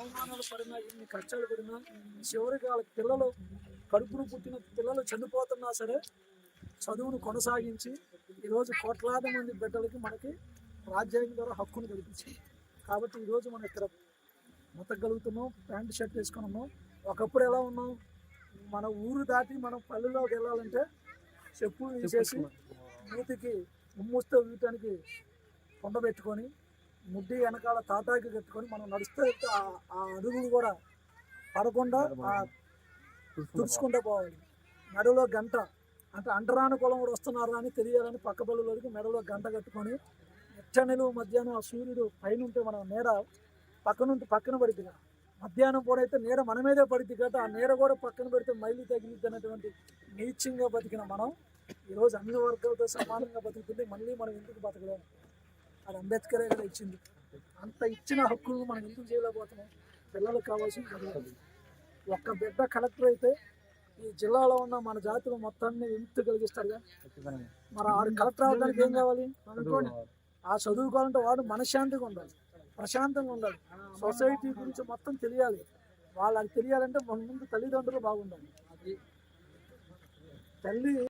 అవమానాలు పడినా ఎన్ని కష్టాలు పడినా చివరికి వాళ్ళ పిల్లలు కడుపును పుట్టిన పిల్లలు చనిపోతున్నా సరే చదువును కొనసాగించి ఈరోజు కోట్లాది మంది బిడ్డలకి మనకి రాజ్యాంగం ద్వారా హక్కును కల్పించింది. కాబట్టి ఈరోజు మనం ఇక్కడ బతకగలుగుతున్నాం ప్యాంట్ షర్ట్ వేసుకున్నాము ఒకప్పుడు ఎలా ఉన్నాం? మన ఊరు దాటి మనం పల్లెలోకి వెళ్ళాలంటే చెప్పులు తీసేసి మూతికి ఉమ్ముస్తే వీటానికి కొండ పెట్టుకొని ముడ్డి వెనకాల తాటాకి కట్టుకొని మనం నడుస్తూ ఆ- ఆ అడుగులు కూడా పడకుండా తుడుచుకుంటూ పోవాలి. మెడలో గంట అంటే అంటరాని కులం కూడా వస్తున్నారు అని తెలియాలని పక్క పల్లెలోకి మెడలో గంట కట్టుకొని ఎచ్చనెలు మధ్యాహ్నం ఆ సూర్యుడు పైన ఉంటే మనం నీడ పక్కనుంటే పక్కన పడిద్ది మధ్యాహ్నం పూట అయితే నీడ మన మీదే పడిద్ది కదా. ఆ నీడ కూడా పక్కన పెడితే మైలు తగిలిద్ది అనేటువంటి నీచంగా బతికిన మనం ఈరోజు అన్ని వర్గాలతో సమానంగా బతుకుతుంది మళ్ళీ మనం ఎందుకు బతకలేము? అది అంబేద్కరే కదా ఇచ్చింది. అంత ఇచ్చిన హక్కులను మనం ఎందుకు చేయలేకపోతున్నాం? పిల్లలకు కావాల్సిన చదువు ఒక్క బిడ్డ కలెక్టర్ అయితే ఈ జిల్లాలో ఉన్న మన జాతులు మొత్తాన్ని విముక్తి కలిగిస్తారుగా. మరి ఆడు కలెక్టర్ అవడానికి ఏం కావాలి? ఆ చదువుకోవాలంటే వాడు మనశ్శాంతిగా ఉండాలి. ప్రశాంతంగా ఉండాలి. సొసైటీ గురించి మొత్తం తెలియాలి. వాళ్ళకి తెలియాలంటే మన ముందు తల్లిదండ్రులు బాగుండాలి. తల్లి